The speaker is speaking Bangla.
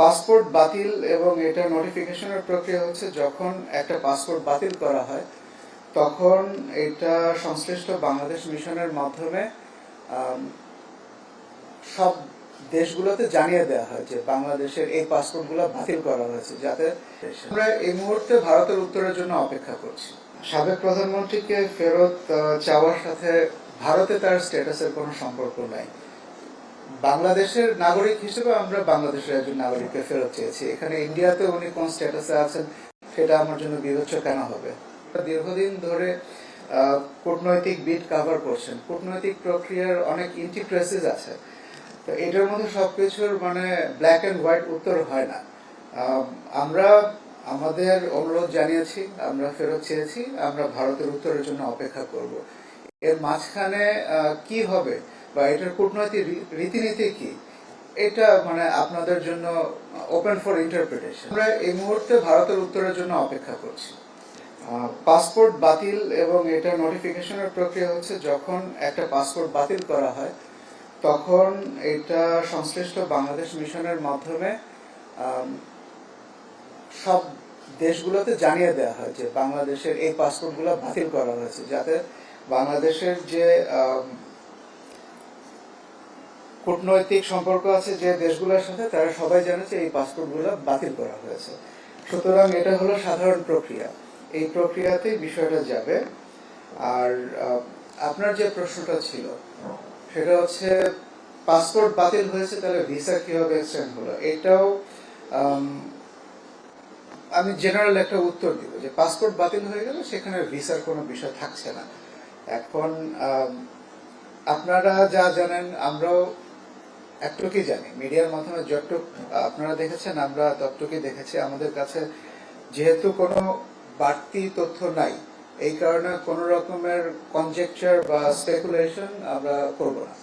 পাসপোর্ট বাতিল এবং এটা নোটিফিকেশনের প্রক্রিয়া হচ্ছে যখন একটা পাসপোর্ট বাতিল করা হয়, তখন এটা সংশ্লিষ্ট বাংলাদেশ মিশনের মাধ্যমে সব দেশগুলোতে জানিয়ে দেওয়া হয় যে বাংলাদেশের এই পাসপোর্টগুলো বাতিল করা হয়েছে যাতে আমরা এই মুহূর্তে ভারতের উত্তরের জন্য অপেক্ষা করছি। সাবেক প্রধানমন্ত্রীকে ফেরত চাওয়ার সাথে ভারতে তার স্ট্যাটাসের কোনো সম্পর্ক নাই। বাংলাদেশের নাগরিক হিসেবে আমরা বাংলাদেশের একজন নাগরিককে ফেরত চেয়েছি। এখানে ইন্ডিয়াতে উনি কোন স্ট্যাটাসে আছেন সেটা আমার জন্য বিবেচ্য কেন হবে? দীর্ঘদিন ধরে কূটনৈতিক বিট কাভার করছেন। কূটনৈতিক প্রক্রিয়ার অনেক ইন্টিপ্রেসিস আছে। তো এটার মধ্যে সবকিছুর মানে ব্ল্যাক অ্যান্ড হোয়াইট উত্তর হয় না। আমরা, আমাদের অনুরোধ জানিয়েছি, আমরা ফেরত চেয়েছি, আমরা ভারতের উত্তরের জন্য অপেক্ষা করব। এর মাঝখানে কি হবে? বা এটার কূটনৈতিক রীতিনীতি কি? এটা মানে আপনাদের জন্য ওপেন ফর ইন্টারপ্রিটেশন আমরা এই মুহূর্তে ভারতের উত্তরের জন্য অপেক্ষা করছি। পাসপোর্ট বাতিল এবং এটা নোটিফিকেশনের প্রক্রিয়া হচ্ছে যখন একটা পাসপোর্ট বাতিল করা হয়, তখন এটা সংশ্লিষ্ট বাংলাদেশ মিশনের মাধ্যমে সব দেশগুলোতে জানিয়ে দেওয়া হয় যে বাংলাদেশের এই পাসপোর্টগুলো বাতিল করা হয়েছে, যাতে বাংলাদেশের যে কূটনৈতিক সম্পর্ক আছে যে দেশগুলোর সাথে, তারা সবাই জানে যে এই পাসপোর্টগুলো বাতিল করা হয়েছে। সুতরাং এটা হলো সাধারণ প্রক্রিয়া। এই প্রক্রিয়াতেই বিষয়টা যাবে। আর আপনার যে প্রশ্নটা ছিল, সেটা হচ্ছে পাসপোর্ট বাতিল হয়েছে, তাহলে ভিসা কীভাবে এক্সটেন্ড হলো? এটাও আমি জেনারেল একটা উত্তর দিব যে পাসপোর্ট বাতিল হয়ে গেলে সেখানে ভিসার কোনো বিষয় থাকছে না। এখন আপনারা যা জানেন, আমরাও একটুকুই জানি। মিডিয়ার মাধ্যমে যতটুক, আপনারা দেখেছেন, আমরা ততটুকুই দেখেছি। আমাদের কাছে যেহেতু কোনো বাড়তি তথ্য নাই, এই কারণে কোনো রকমের কনজেকচার বা স্পেকুলেশন আমরা করব না।